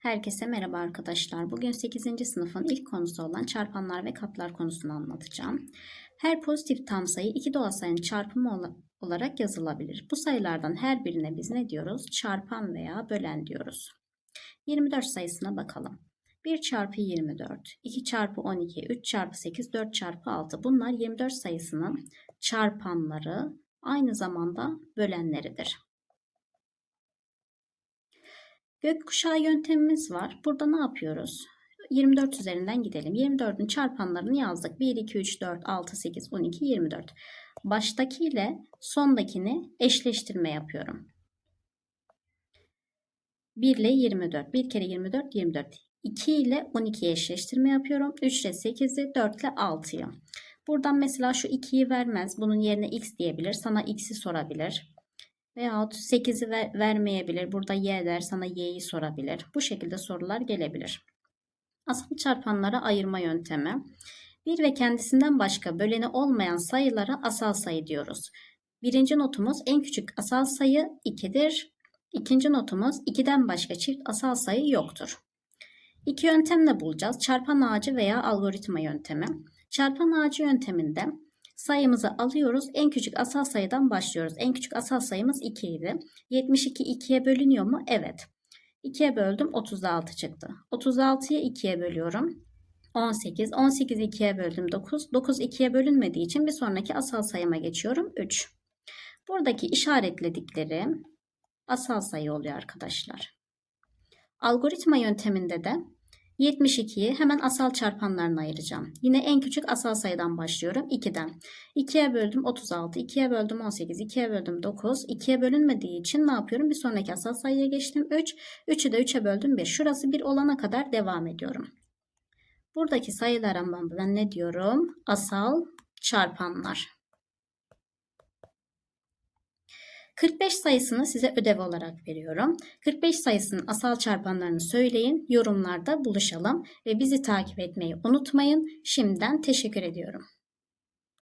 Herkese merhaba arkadaşlar. Bugün 8. sınıfın ilk konusu olan çarpanlar ve katlar konusunu anlatacağım. Her pozitif tam sayı iki doğal sayının çarpımı ola- olarak yazılabilir. Bu sayılardan her birine biz ne diyoruz? Çarpan veya bölen diyoruz. 24 sayısına bakalım. 1 çarpı 24, 2 çarpı 12, 3 çarpı 8, 4 çarpı 6. Bunlar 24 sayısının çarpanları, aynı zamanda bölenleridir. Gökkuşağı yöntemimiz var. Burada ne yapıyoruz? 24 üzerinden gidelim. 24'ün çarpanlarını yazdık. 1, 2, 3, 4, 6, 8, 12, 24. Baştaki ile sondakini eşleştirme yapıyorum. 1 ile 24. 1 kere 24, 24. 2 ile 12'yi eşleştirme yapıyorum. 3 ile 8'i, 4 ile 6'yı. Buradan mesela şu 2'yi vermez. Bunun yerine x diyebilir. Sana x'i sorabilir. Veyahut 8'i ver, vermeyebilir. Burada y der sana y'yi sorabilir. Bu şekilde sorular gelebilir. Asal çarpanlara ayırma yöntemi. Bir ve kendisinden başka böleni olmayan sayılara asal sayı diyoruz. Birinci notumuz en küçük asal sayı 2'dir. İkinci notumuz 2'den başka çift asal sayı yoktur. İki yöntemle bulacağız. Çarpan ağacı veya algoritma yöntemi. Çarpan ağacı yönteminde sayımızı alıyoruz. En küçük asal sayıdan başlıyoruz. En küçük asal sayımız 2 idi. 72 2'ye bölünüyor mu? Evet. 2'ye böldüm 36 çıktı. 36'yı 2'ye bölüyorum. 18. 18'i 2'ye böldüm 9. 9 2'ye bölünmediği için bir sonraki asal sayıma geçiyorum 3. Buradaki işaretledikleri asal sayı oluyor arkadaşlar. Algoritma yönteminde de 72'yi hemen asal çarpanlarına ayıracağım. Yine en küçük asal sayıdan başlıyorum. 2'den. 2'ye böldüm 36, 2'ye böldüm 18, 2'ye böldüm 9. 2'ye bölünmediği için ne yapıyorum? Bir sonraki asal sayıya geçtim 3. 3'ü de 3'e böldüm 1. Şurası 1 olana kadar devam ediyorum. Buradaki sayılara ben ne diyorum? Asal çarpanlar. 45 sayısını size ödev olarak veriyorum. 45 sayısının asal çarpanlarını söyleyin, yorumlarda buluşalım ve bizi takip etmeyi unutmayın. Şimdiden teşekkür ediyorum.